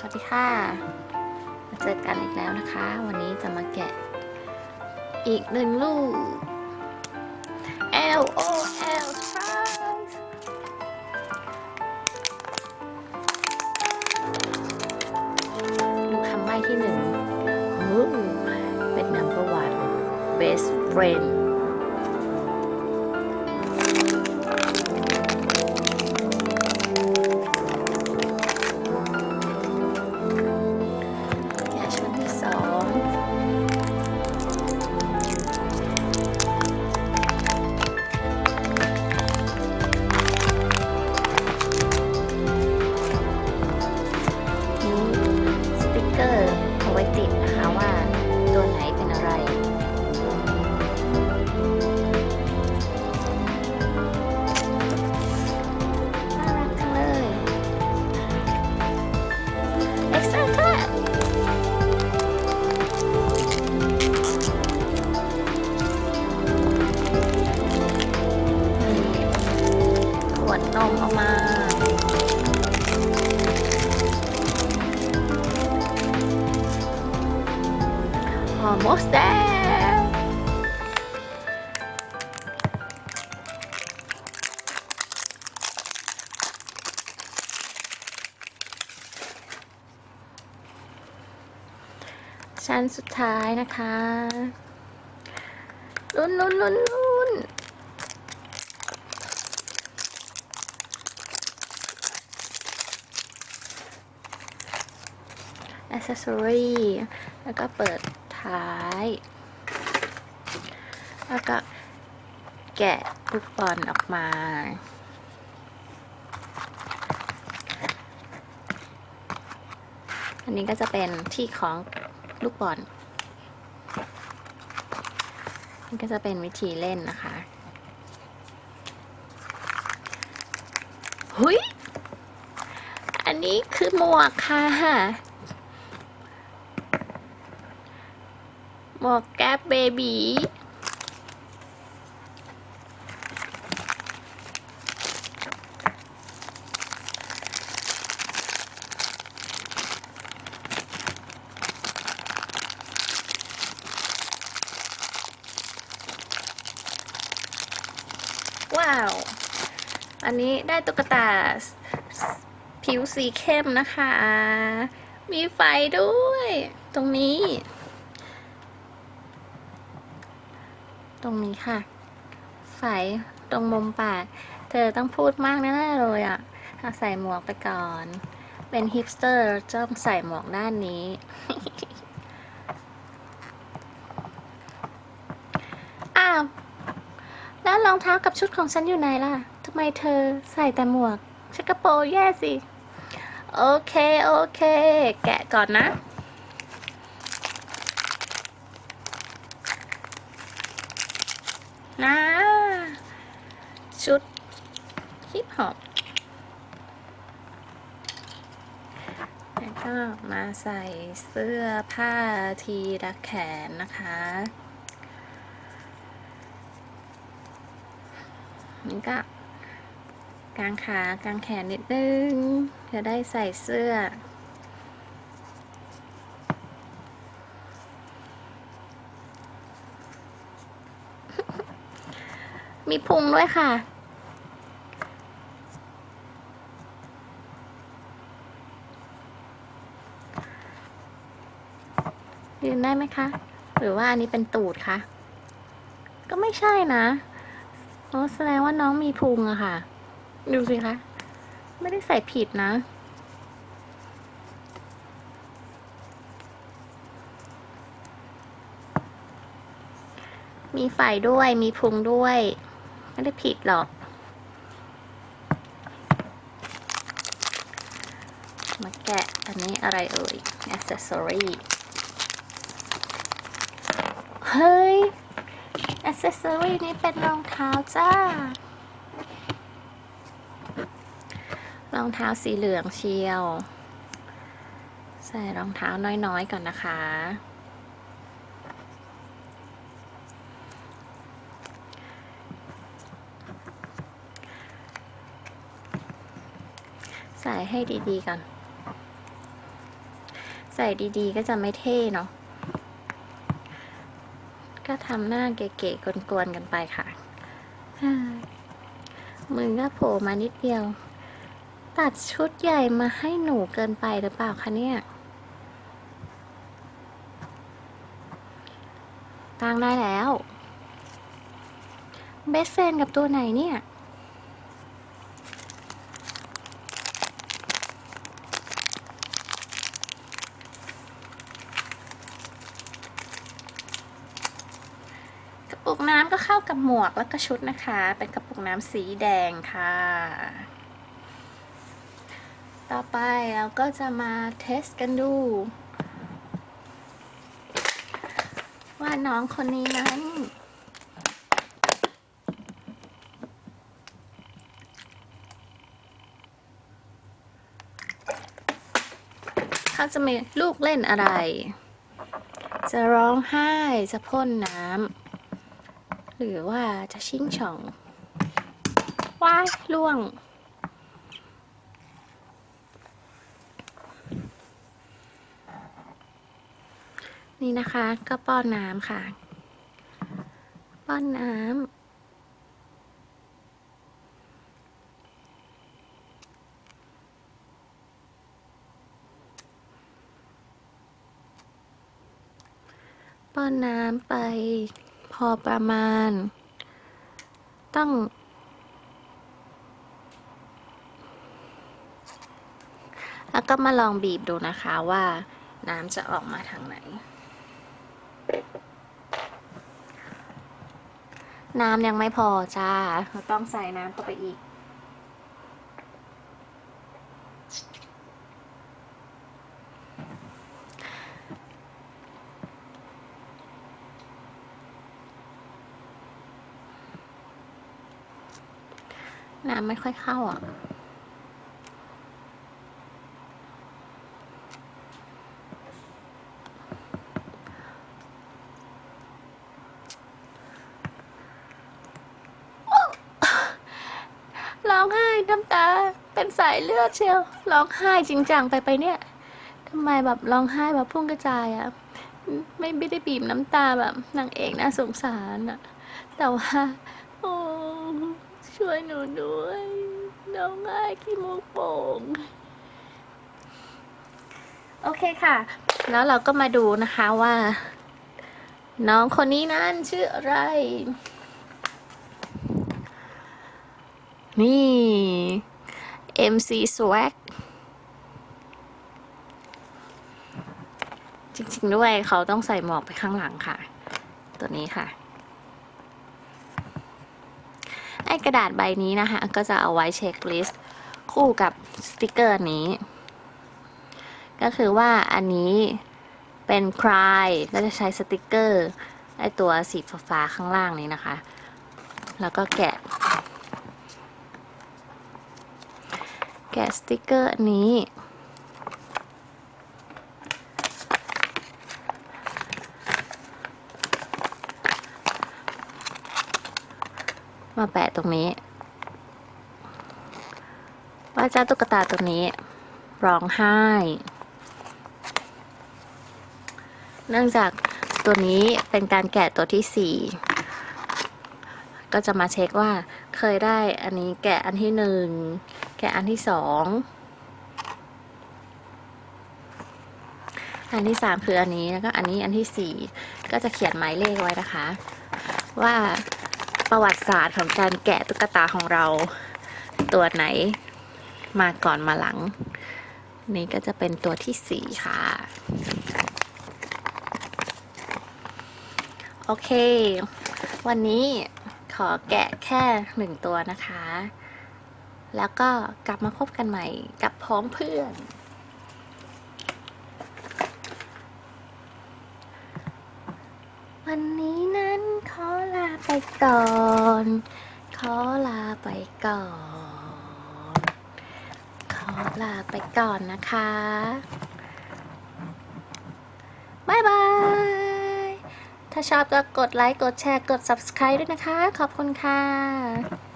สวัสดีค่ะ มาเจอกันอีกแล้วนะคะ วันนี้จะมาแกะ อีกหนึ่งลูก L O L Surprise ลูกคำใบ้ที่หนึ่งโอ้เป็น number one best friend ดนมเอามา Almost there ชั้นสุดท้ายนะคะลุ้นลุ้นลุ้นลุ้นอ c เซสซอรีแล้วก็เปิดท้าย แล้วก็แกะลูกบอลออกมา อันนี้ก็จะเป็นที่ของลูกบอลนี่ก็จะเป็นวิธีเล่นนะคะ หุยอันนี้คือหมวกค่ะ หม วกแก๊ปเบบีว้าว อันนี้ได้ตุ๊กตาผิวสีเข้มนะคะ มีไฟด้วย ตรงนี้ ตรงนี้ค่ะไฟตรงมุมปาก เธอต้องพูดมากแน่ๆเลยอะ่ะเอาใส่หมวกไปก่อน เป็นฮิปสเตอร์ต้องใส่หมวกด้านนี้ อ้าว แล้วรองเท้ากับชุดของฉันอยู่ไหนล่ะทำไมเธอใส่แต่หมวกชักกระโปรงแย่สิ โอเค โอเค แกะก่อนนะ นะ ชุดฮิปฮอปแล้วก็มาใส่เสื้อผ้าทีละแขนนะคะนี่ก็กางขากางแขนนิดนึงจะได้ใส่เสื้อ มีพุงด้วยค่ะ ยืนได้ไหมคะ หรือว่าอันนี้เป็นตูดคะ ก็ไม่ใช่นะโอ้แสดงว่าน้องมีพุงอะค่ะ ดูสิคะ ไม่ได้ใส่ผิดนะมีไฟด้วย มีพุงด้วย ไม่ได้ผิดหรอก มาแกะอันนี้อะไรเอ่ย accessory เฮ้ย accessory นี้เป็นรองเท้าจ้ารองเท้าสีเหลืองเชียว ใส่รองเท้าน้อยๆก่อนนะคะ ส่ให้ดีๆก่อนใส่ดีๆก็จะไม่เท่เนาะก็ทำหน้าเก๋ๆกวนๆกันไปค่ะมือก็โผล่มานิดเดียว ตัดชุดใหญ่มาให้หนูเกินไปหรือเปล่าคะเนี่ย ตั้งได้แล้ว เบสเฟนกับตัวไหนเนี่ย ปุกน้ำก็เข้ากับหมวกแล้วก็ชุดนะคะ เป็นกระปุกน้ำสีแดงค่ะ ต่อไปเราก็จะมาเทสกันดู ว่าน้องคนนี้นั้นเขาจะมีลูกเล่นอะไร จะร้องไห้ จะพ่นน้ำ หรือว่าจะชิงช่องว้ายล่วง นี่นะคะก็ป้อนน้ำค่ะ ป้อนน้ำป้อนน้ำไป อประมาณต้องแล้วก็มาลองบีบดูนะคะว่าน้ำจะออกมาทางไหน น้ำยังไม่พอจ้า เราต้องใส่น้ำเข้าไปอีก น้ำไม่ค่อยเข้าอะ ร้องไห้น้ำตา เป็นสายเลือดเชียว ร้องไห้จริงจังไปไปเนี่ย ทำไมแบบร้องไห้แบบพุ่งกระจายอะไม่ไม่ได้บีบน้ำตาแบบนางเอกน่าสงสารอะแต่ว่า ช่วยหนูด้วยร้องไห้ขี้มูกโป่ง โอเคค่ะ แล้วเราก็มาดูนะคะว่า น้องคนนี้นั้นชื่ออะไร นี่ MC Swag จริงๆด้วยเขาต้องใส่หมวกไปข้างหลังค่ะ ตัวนี้ค่ะ ไอ้กระดาษใบนี้นะคะก็จะเอาไว้เช็คลิสต์คู่กับสติกเกอร์นี้ ก็คือว่าอันนี้เป็นใครก็จะใช้สติกเกอร์ไอตัวสีฟ้าข้างล่างนี้นะคะ แล้วก็แกะ แกะสติกเกอร์อัน มาแปะตรงนี้ว่าเจ้าตุ๊กตาตัวนี้ร้องไห้ เนื่องจากตัวนี้เป็นการแกะตัวที่สี่ก็จะมาเช็คว่าเคยได้อันนี้แกะอันที่หนึ่งแกะอันที่สองอันที่สามคืออันนี้แล้วก็อันนี้อันที่สี่ก็จะเขียนหมายเลขไว้นะคะ ว่า ประวัติศาสตร์ของการแกะตุ๊กตาของเราตัวไหนมาก่อนมาหลัง นี่ก็จะเป็นตัวที่สี่ค่ะ โอเค วันนี้ขอแกะแค่หนึ่งตัวนะคะ แล้วก็กลับมาพบกันใหม่กับพ้องเพื่อนนี้นั้นขอลา ไปก่อน ขอลาไปก่อน ขอลาไปก่อนนะคะบายบาย ถ้าชอบก็กดไลค์ กดแชร์ กด subscribe ด้วยนะคะ ขอบคุณค่ะ